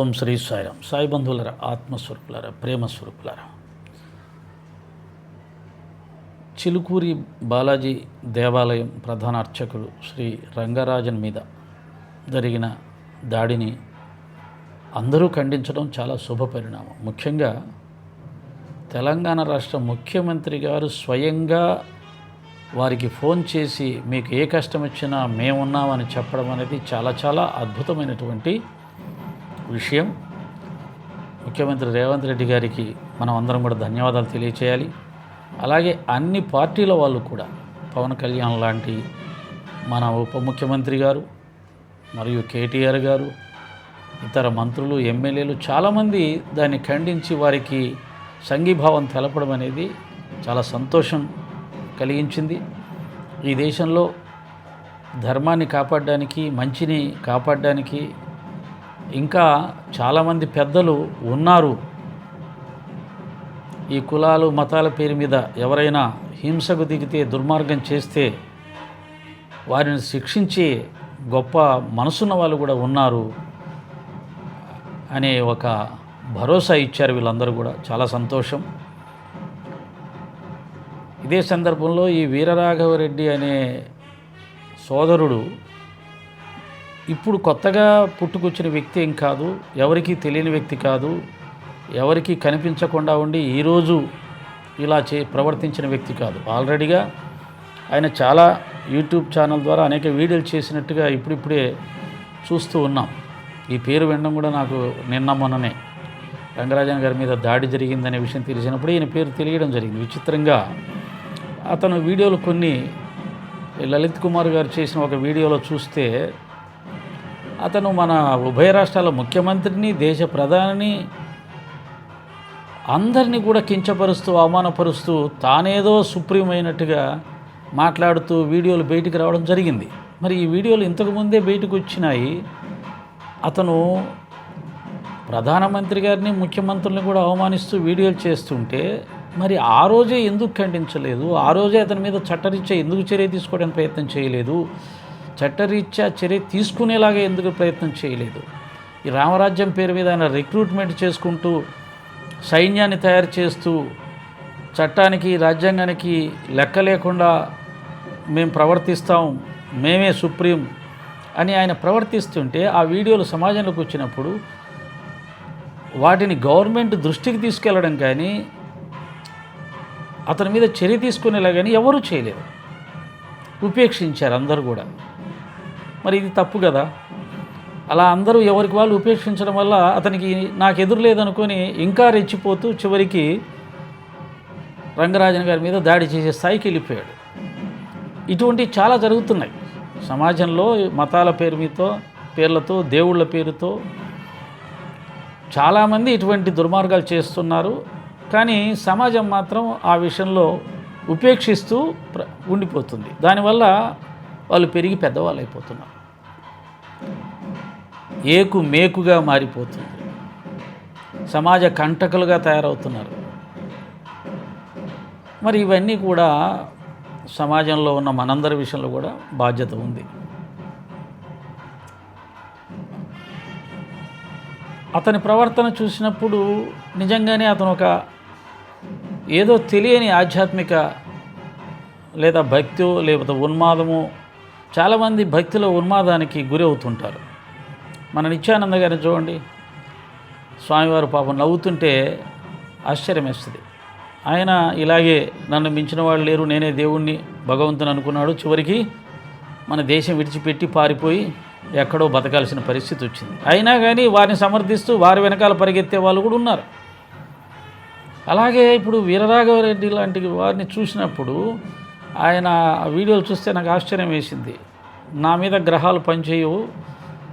ఓం శ్రీ సాయిరాం సాయి బంధువులరా ఆత్మస్వరూపులారా ప్రేమస్వరూపులారా. చిలుకూరి బాలాజీ దేవాలయం ప్రధాన అర్చకులు శ్రీ రంగరాజన్ మీద జరిగిన దాడిని అందరూ ఖండించడం చాలా శుభ పరిణామం. ముఖ్యంగా తెలంగాణ రాష్ట్ర ముఖ్యమంత్రి గారు స్వయంగా వారికి ఫోన్ చేసి మీకు ఏ కష్టం వచ్చినా మేమున్నామని చెప్పడం అనేది చాలా చాలా అద్భుతమైనటువంటి విషయం. ముఖ్యమంత్రి రేవంత్ రెడ్డి గారికి మనం అందరం కూడా ధన్యవాదాలు తెలియచేయాలి. అలాగే అన్ని పార్టీల వాళ్ళు కూడా పవన్ కళ్యాణ్ లాంటి మన ఉప ముఖ్యమంత్రి గారు మరియు కేటీఆర్ గారు ఇతర మంత్రులు ఎమ్మెల్యేలు చాలామంది దాన్ని ఖండించి వారికి సంఘీభావం తెలపడం అనేది చాలా సంతోషం కలిగించింది. ఈ దేశంలో ధర్మాన్ని కాపాడడానికి మంచిని కాపాడడానికి ఇంకా చాలామంది పెద్దలు ఉన్నారు. ఈ కులాలు మతాల పేరు మీద ఎవరైనా హింసకు దిగితే దుర్మార్గం చేస్తే వారిని శిక్షించే గొప్ప మనసున్న వాళ్ళు కూడా ఉన్నారు అనే ఒక భరోసా ఇచ్చారు వీళ్ళందరూ కూడా. చాలా సంతోషం. ఇదే సందర్భంలో ఈ వీరరాఘవరెడ్డి అనే సోదరుడు ఇప్పుడు కొత్తగా పుట్టుకొచ్చిన వ్యక్తి ఏం కాదు ఎవరికీ తెలియని వ్యక్తి కాదు ఎవరికీ కనిపించకుండా ఉండి ఈరోజు ఇలా చే ప్రవర్తించిన వ్యక్తి కాదు. ఆల్రెడీగా ఆయన చాలా యూట్యూబ్ ఛానల్ ద్వారా అనేక వీడియోలు చేసినట్టుగా ఇప్పుడిప్పుడే చూస్తూ ఉన్నాం. ఈ పేరు వినడం కూడా నాకు నిన్న మొన్ననే. రంగరాజన్ గారి మీద దాడి జరిగిందనే విషయం తెలిసినప్పుడు ఈయన పేరు తెలియడం జరిగింది. విచిత్రంగా అతను వీడియోలు కొన్ని లలిత్ కుమార్ గారు చేసిన ఒక వీడియోలో చూస్తే అతను మన ఉభయ రాష్ట్రాల ముఖ్యమంత్రిని దేశ ప్రధానిని అందరినీ కూడా కించపరుస్తూ అవమానపరుస్తూ తానేదో సుప్రీం అయినట్టుగా మాట్లాడుతూ వీడియోలు బయటికి రావడం జరిగింది. మరి ఈ వీడియోలు ఇంతకుముందే బయటకు వచ్చినాయి. అతను ప్రధానమంత్రి గారిని ముఖ్యమంత్రుల్ని కూడా అవమానిస్తూ వీడియోలు చేస్తుంటే మరి ఆ రోజే ఎందుకు ఖండించలేదు? ఆ రోజే అతని మీద చట్టరీత్యా ఎందుకు చర్య తీసుకోవడానికి ప్రయత్నం చేయలేదు? చట్టరీత్యా చర్య తీసుకునేలాగా ఎందుకు ప్రయత్నం చేయలేదు? ఈ రామరాజ్యం పేరు మీద ఆయన రిక్రూట్మెంట్ చేసుకుంటూ సైన్యాన్ని తయారు చేస్తూ చట్టానికి రాజ్యాంగానికి లెక్క లేకుండా మేము ప్రవర్తిస్తాం మేమే సుప్రీం అని ఆయన ప్రవర్తిస్తుంటే ఆ వీడియోలు సమాజంలోకి వచ్చినప్పుడు వాటిని గవర్నమెంట్ దృష్టికి తీసుకెళ్ళడం కానీ అతని మీద చర్య తీసుకునేలా కానీ ఎవరూ చేయలేరు ఉపేక్షించారు అందరూ కూడా. మరి ఇది తప్పు కదా? అలా అందరూ ఎవరికి వాళ్ళు ఉపేక్షించడం వల్ల అతనికి నాకు ఎదురు లేదనుకొని ఇంకా రెచ్చిపోతూ చివరికి రంగరాజన్ గారి మీద దాడి చేసే స్థాయికి వెళ్ళిపోయాడు. ఇటువంటి చాలా జరుగుతున్నాయి. సమాజంలో మతాల పేరు మీతో పేర్లతో దేవుళ్ళ పేరుతో చాలామంది ఇటువంటి దుర్మార్గాలు చేస్తున్నారు. కానీ సమాజం మాత్రం ఆ విషయంలో ఉపేక్షిస్తూ ప్ర ఉండిపోతుంది. దానివల్ల వాళ్ళు పెరిగి పెద్దవాళ్ళు అయిపోతున్నారు. ఏకు మేకుగా మారిపోతుంది. సమాజ కంటకులుగా తయారవుతున్నారు. మరి ఇవన్నీ కూడా సమాజంలో ఉన్న మనందరి విషయంలో కూడా బాధ్యత ఉంది. అతని ప్రవర్తన చూసినప్పుడు నిజంగానే అతను ఒక ఏదో తెలియని ఆధ్యాత్మిక లేదా భక్తి లేకపోతే ఉన్మాదము చాలామంది భక్తిలో ఉన్మాదానికి గురి అవుతుంటారు. మన నిత్యానంద గారిని చూడండి. స్వామివారు పాపం నవ్వుతుంటే ఆశ్చర్యమేస్తుంది ఆయన ఇలాగే నన్ను మించిన వాళ్ళు లేరు నేనే దేవుణ్ణి భగవంతుని అనుకున్నాడు. చివరికి మన దేశం విడిచిపెట్టి పారిపోయి ఎక్కడో బతకాల్సిన పరిస్థితి వచ్చింది. అయినా కానీ వారిని సమర్థిస్తూ వారి వెనకాల పరిగెత్తే వాళ్ళు కూడా ఉన్నారు. అలాగే ఇప్పుడు వీరరాఘవరెడ్డి లాంటి వారిని చూసినప్పుడు ఆయన వీడియోలు చూస్తే నాకు ఆశ్చర్యం వేసింది. నా మీద గ్రహాలు పనిచేయవు.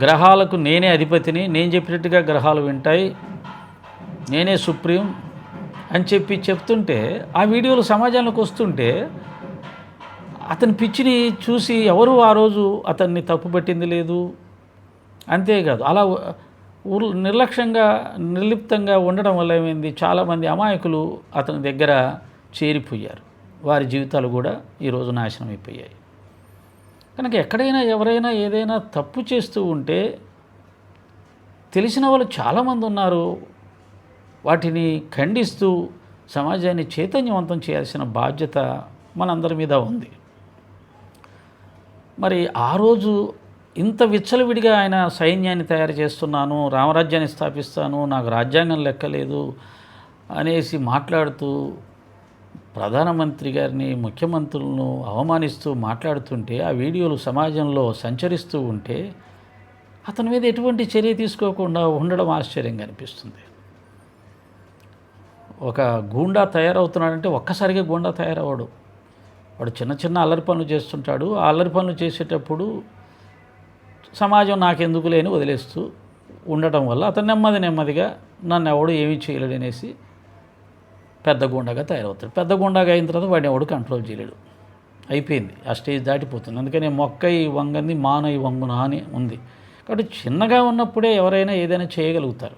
గ్రహాలకు నేనే అధిపతిని నేను చెప్పినట్టుగా గ్రహాలు వింటాయి. నేనే సుప్రీం అని చెప్పి చెప్తుంటే ఆ వీడియోలు సమాజంలోకి వస్తుంటే అతని పిచ్చిని చూసి ఎవరు ఆ రోజు అతన్ని తప్పుపట్టింది లేదు? అంతేకాదు అలా ఊర్ నిర్లక్ష్యంగా నిర్లిప్తంగా ఉండడం వల్ల ఏమైంది? చాలామంది అమాయకులు అతని దగ్గర చేరిపోయారు. వారి జీవితాలు కూడా ఈరోజు నాశనం అయిపోయాయి. కనుక ఎక్కడైనా ఎవరైనా ఏదైనా తప్పు చేస్తూ ఉంటే తెలిసిన వాళ్ళు చాలామంది ఉన్నారు. వాటిని ఖండిస్తూ సమాజాన్ని చైతన్యవంతం చేయాల్సిన బాధ్యత మనందరి మీద ఉంది. మరి ఆ రోజు ఇంత విచ్చలవిడిగా ఆయన సైన్యాన్ని తయారు చేస్తున్నాను రామరాజ్యాన్ని స్థాపిస్తాను నాకు రాజ్యాంగం లెక్కలేదు అనేసి మాట్లాడుతూ ప్రధానమంత్రి గారిని ముఖ్యమంత్రులను అవమానిస్తూ మాట్లాడుతుంటే ఆ వీడియోలు సమాజంలో సంచరిస్తూ ఉంటే అతని మీద ఎటువంటి చర్య తీసుకోకుండా ఉండడం ఆశ్చర్యంగా అనిపిస్తుంది. ఒక గూండా తయారవుతున్నాడంటే ఒక్కసారిగా గూండా తయారవ్వడు. వాడు చిన్న చిన్న అల్లరి పనులు చేస్తుంటాడు. ఆ అల్లరి పనులు చేసేటప్పుడు సమాజం నాకెందుకు లేని వదిలేస్తూ ఉండటం వల్ల అతను నెమ్మది నెమ్మదిగా నన్ను ఎవడు ఏమీ చేయలేడనేసి పెద్ద గుండాగా తయారవుతాడు. పెద్ద గుండాగా అయిన తర్వాత వాడిని ఎవడు కంట్రోల్ చేయలేడు. అయిపోయింది. ఆ స్టేజ్ దాటిపోతుంది. అందుకని మొక్కై వంగంది మానై వంగునా అని ఉంది. కాబట్టి చిన్నగా ఉన్నప్పుడే ఎవరైనా ఏదైనా చేయగలుగుతారు.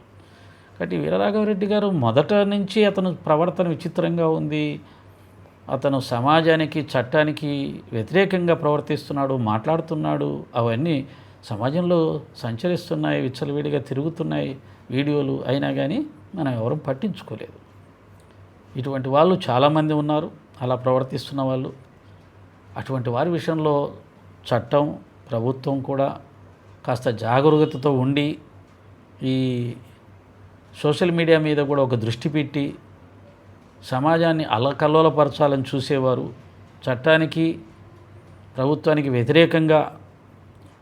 కాబట్టి వీరరాఘవరెడ్డి గారు మొదట నుంచి అతను ప్రవర్తన విచిత్రంగా ఉంది. అతను సమాజానికి చట్టానికి వ్యతిరేకంగా ప్రవర్తిస్తున్నాడు మాట్లాడుతున్నాడు. అవన్నీ సమాజంలో సంచరిస్తున్నాయి విచ్చలవిడిగా తిరుగుతున్నాయి వీడియోలు. అయినా కానీ మనం ఎవరూ పట్టించుకోలేదు. ఇటువంటి వాళ్ళు చాలామంది ఉన్నారు అలా ప్రవర్తిస్తున్న వాళ్ళు. అటువంటి వారి విషయంలో చట్టం ప్రభుత్వం కూడా కాస్త జాగరూకతతో ఉండి ఈ సోషల్ మీడియా మీద కూడా ఒక దృష్టి పెట్టి సమాజాన్ని అల్లకల్లోలపరచాలని చూసేవారు. చట్టానికి ప్రభుత్వానికి వ్యతిరేకంగా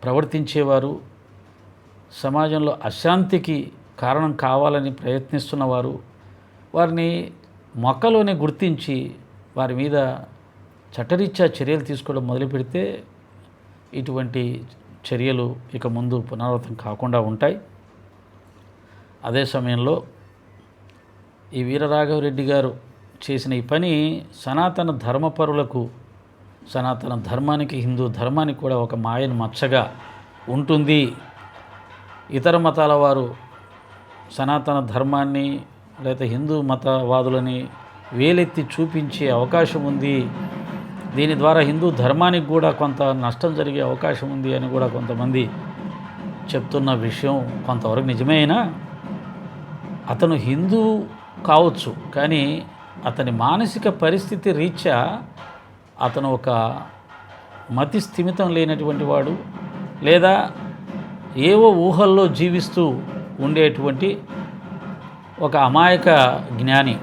ప్రవర్తించేవారు. సమాజంలో అశాంతికి కారణం కావాలని ప్రయత్నిస్తున్నవారు. వారిని మొక్కలోనే గుర్తించి వారి మీద చట్టరీత్యా చర్యలు తీసుకోవడం మొదలు పెడితే ఇటువంటి చర్యలు ఇక ముందు పునరావృతం కాకుండా ఉంటాయి. అదే సమయంలో ఈ వీరరాఘవరెడ్డి గారు చేసిన ఈ పని సనాతన ధర్మపరులకు సనాతన ధర్మానికి హిందూ ధర్మానికి కూడా ఒక మాయను మచ్చగా ఉంటుంది. ఇతర మతాల వారు సనాతన ధర్మాన్ని లేదా హిందూ మతవాదులని వేలెత్తి చూపించే అవకాశం ఉంది. దీని ద్వారా హిందూ ధర్మానికి కూడా కొంత నష్టం జరిగే అవకాశం ఉంది అని కూడా కొంతమంది చెప్తున్న విషయం కొంతవరకు నిజమేనా అతను హిందూ కావచ్చు కానీ అతని మానసిక పరిస్థితి రీత్యా అతను ఒక మతి స్థిమితం లేనటువంటి వాడు లేదా ఏవో ఊహల్లో జీవిస్తూ ఉండేటువంటి ఒక అమాయక జ్ఞాని.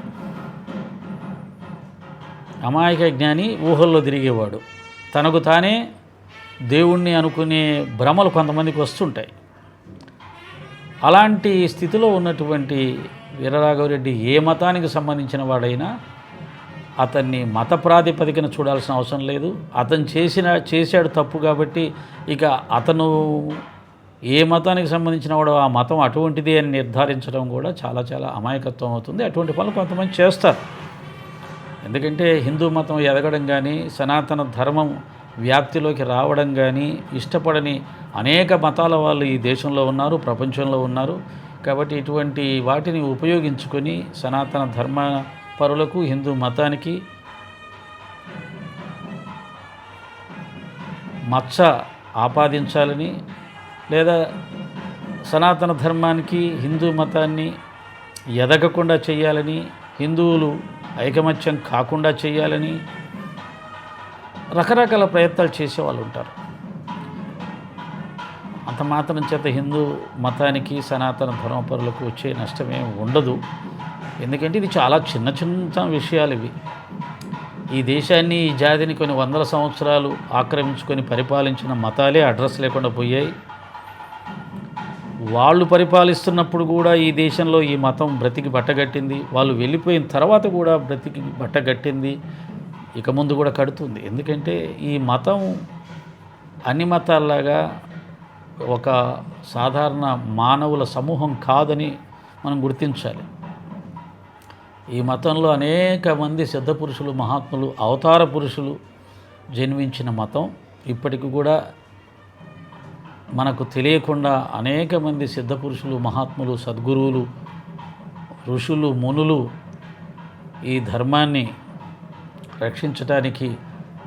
అమాయక జ్ఞాని ఊహల్లో తిరిగేవాడు. తనకు తానే దేవుణ్ణి అనుకునే భ్రమలు కొంతమందికి వస్తుంటాయి. అలాంటి స్థితిలో ఉన్నటువంటి వీరరాఘవరెడ్డి ఏ మతానికి సంబంధించిన వాడైనా అతన్ని మత ప్రాతిపదికన చూడాల్సిన అవసరం లేదు. అతను చేసిన చేశాడు తప్పు కాబట్టి ఇక అతను ఏ మతానికి సంబంధించిన వాడు ఆ మతం అటువంటిది అని నిర్ధారించడం కూడా చాలా చాలా అమాయకత్వం అవుతుంది. అటువంటి పనులు కొంతమంది చేస్తారు. ఎందుకంటే హిందూ మతం ఎదగడం కానీ సనాతన ధర్మం వ్యాప్తిలోకి రావడం కానీ ఇష్టపడని అనేక మతాల వాళ్ళు ఈ దేశంలో ఉన్నారు ప్రపంచంలో ఉన్నారు. కాబట్టి ఇటువంటి వాటిని ఉపయోగించుకొని సనాతన ధర్మ పరులకు హిందూ మతానికి మచ్చ ఆపాదించాలని లేదా సనాతన ధర్మానికి హిందూ మతాన్ని ఎదగకుండా చేయాలని హిందువులు ఐకమత్యం కాకుండా చేయాలని రకరకాల ప్రయత్నాలు చేసే వాళ్ళు ఉంటారు. అంత మాత్రం చేత హిందూ మతానికి సనాతన ధర్మపరులకు వచ్చే నష్టమేం ఉండదు. ఎందుకంటే ఇది చాలా చిన్న చిన్న విషయాలు ఇవి. ఈ దేశాన్ని ఈ జాతిని కొన్ని వందల సంవత్సరాలు ఆక్రమించుకొని పరిపాలించిన మతాలే అడ్రస్ లేకుండా పోయాయి. వాళ్ళు పరిపాలిస్తున్నప్పుడు కూడా ఈ దేశంలో ఈ మతం బ్రతికి బట్టగట్టింది. వాళ్ళు వెళ్ళిపోయిన తర్వాత కూడా బ్రతికి బట్టగట్టింది. ఇక ముందు కూడా కడుతుంది. ఎందుకంటే ఈ మతం అన్ని మతాల్లాగా ఒక సాధారణ మానవుల సమూహం కాదని మనం గుర్తించాలి. ఈ మతంలో అనేక మంది సిద్ధ పురుషులు మహాత్ములు అవతార పురుషులు జన్మించిన మతం ఇప్పటికి కూడా మనకు తెలియకుండా అనేక మంది సిద్ధ పురుషులు మహాత్ములు సద్గురువులు ఋషులు మునులు ఈ ధర్మాన్ని రక్షించడానికి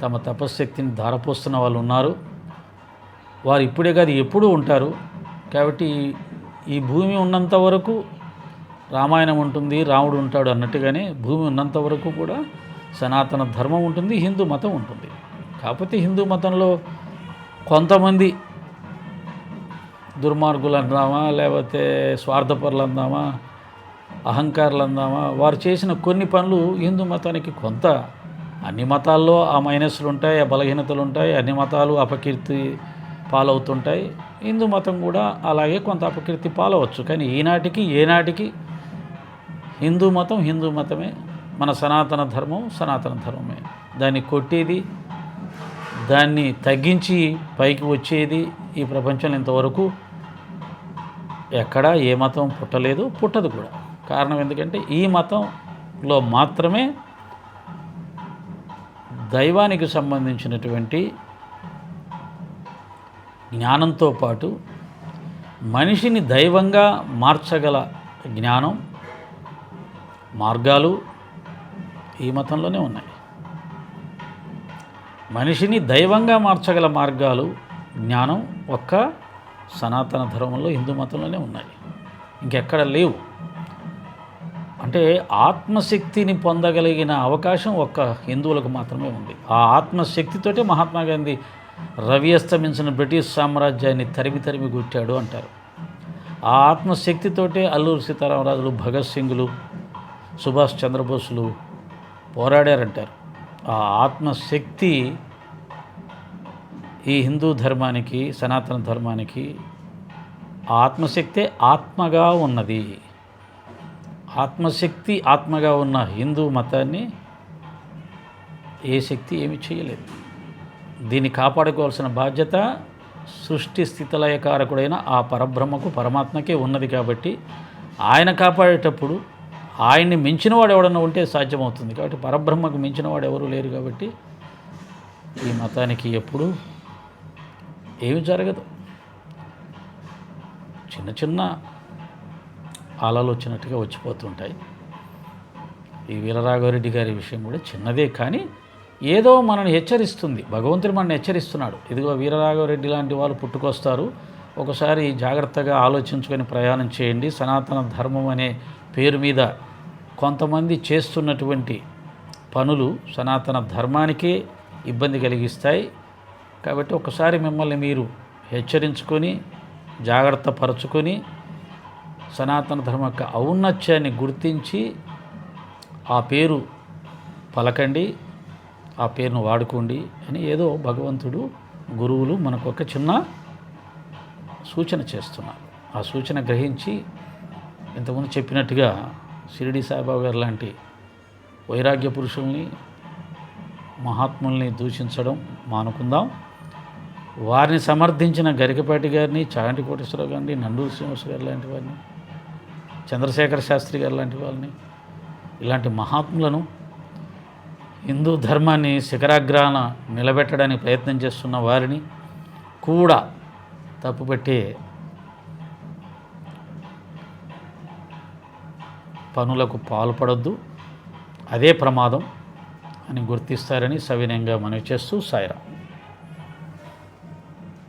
తమ తపశ్శక్తిని ధారపోస్తున్న వాళ్ళు ఉన్నారు. వారు ఇప్పుడే కాదు ఎప్పుడూ ఉంటారు. కాబట్టి ఈ భూమి ఉన్నంత వరకు రామాయణం ఉంటుంది రాముడు ఉంటాడు అన్నట్టుగానే భూమి ఉన్నంత వరకు కూడా సనాతన ధర్మం ఉంటుంది హిందూ మతం ఉంటుంది. కాకపోతే హిందూ మతంలో కొంతమంది దుర్మార్గులు అందామా లేకపోతే స్వార్థపరులు అందామా అహంకారులు అందామా వారు చేసిన కొన్ని పనులు హిందూ మతానికి కొంత. అన్ని మతాల్లో ఆ మైనస్లు ఉంటాయి ఆ బలహీనతలు ఉంటాయి అన్ని మతాలు అపకీర్తి పాలవుతుంటాయి. హిందూ మతం కూడా అలాగే కొంత అపకీర్తి పాలవచ్చు. కానీ ఈనాటికి ఏనాటికి హిందూ మతం హిందూ మతమే. మన సనాతన ధర్మం సనాతన ధర్మమే. దాన్ని కొట్టేది దాన్ని తగ్గించి పైకి వచ్చేది ఈ ప్రపంచంలో ఇంతవరకు. ఎక్కడా ఏ మతం పుట్టలేదు పుట్టదు కూడా. కారణం ఎందుకంటే ఈ మతంలో మాత్రమే దైవానికి సంబంధించినటువంటి జ్ఞానంతో పాటు మనిషిని దైవంగా మార్చగల జ్ఞానం మార్గాలు ఈ మతంలోనే ఉన్నాయి. మనిషిని దైవంగా మార్చగల మార్గాలు జ్ఞానం ఒక్క సనాతన ధర్మంలో హిందూ మతంలోనే ఉన్నాయి. ఇంకెక్కడ లేవు. అంటే ఆత్మశక్తిని పొందగలిగిన అవకాశం ఒక్క హిందువులకు మాత్రమే ఉంది. ఆ ఆత్మశక్తితోటే మహాత్మా గాంధీ రవి అస్తమించిన బ్రిటిష్ సామ్రాజ్యాన్ని తరిమి తరిమి గుట్టాడు అంటారు. ఆ ఆత్మశక్తితోటే అల్లూరు సీతారామరాజులు భగత్ సింగ్లు సుభాష్ చంద్రబోసులు పోరాడారంటారు. ఆ ఆత్మశక్తి ఈ హిందూ ధర్మానికి సనాతన ధర్మానికి ఆత్మశక్తే ఆత్మగా ఉన్నది. ఆత్మశక్తి ఆత్మగా ఉన్న హిందూ మతాన్ని ఏ శక్తి ఏమి చేయలేదు. దీన్ని కాపాడుకోవాల్సిన బాధ్యత సృష్టి స్థితిలయకారకుడైన ఆ పరబ్రహ్మకు పరమాత్మకే ఉన్నది కాబట్టి ఆయన కాపాడేటప్పుడు ఆయన్ని మించినవాడు ఎవడన్నా ఉంటే సాధ్యమవుతుంది. కాబట్టి పరబ్రహ్మకు మించినవాడు ఎవరు లేరు కాబట్టి ఈ మతానికి ఎప్పుడు ఏమి జరగదు. చిన్న చిన్న ఆలాలు వచ్చినట్టుగా వచ్చిపోతుంటాయి. ఈ వీరరాఘవరెడ్డి గారి విషయం కూడా చిన్నదే కానీ ఏదో మనల్ని హెచ్చరిస్తుంది. భగవంతుడు మనల్ని హెచ్చరిస్తున్నాడు. ఇదిగో వీరరాఘవరెడ్డి లాంటి వాళ్ళు పుట్టుకొస్తారు. ఒకసారి జాగ్రత్తగా ఆలోచించుకొని ప్రయాణం చేయండి. సనాతన ధర్మం అనే పేరు మీద కొంతమంది చేస్తున్నటువంటి పనులు సనాతన ధర్మానికే ఇబ్బంది కలిగిస్తాయి. కాబట్టి ఒకసారి మిమ్మల్ని మీరు హెచ్చరించుకొని జాగ్రత్త పరచుకొని సనాతన ధర్మ యొక్క ఔన్నత్యాన్ని గుర్తించి ఆ పేరు పలకండి ఆ పేరును వాడుకోండి అని ఏదో భగవంతుడు గురువులు మనకు ఒక చిన్న సూచన చేస్తున్నారు. ఆ సూచన గ్రహించి ఇంతకుముందు చెప్పినట్టుగా షిరిడి సాయిబాబా గారు లాంటి వైరాగ్య పురుషుల్ని మహాత్ముల్ని దూషించడం మానుకుందాం. వారిని సమర్థించిన గరికపాటి గారిని చాగంటి కోటేశ్వరరావు గారిని నండూరు శ్రీనివాస గారు లాంటి వారిని చంద్రశేఖర శాస్త్రి గారు లాంటి వాళ్ళని ఇలాంటి మహాత్ములను హిందూ ధర్మాన్ని శిఖరాగ్రాన నిలబెట్టడానికి ప్రయత్నం చేస్తున్న వారిని కూడా తప్పుపెట్టే పనులకు పాల్పడొద్దు. అదే ప్రమాదం అని గుర్తిస్తారని సవినయంగా మనవి చేస్తూ సాయిరాం.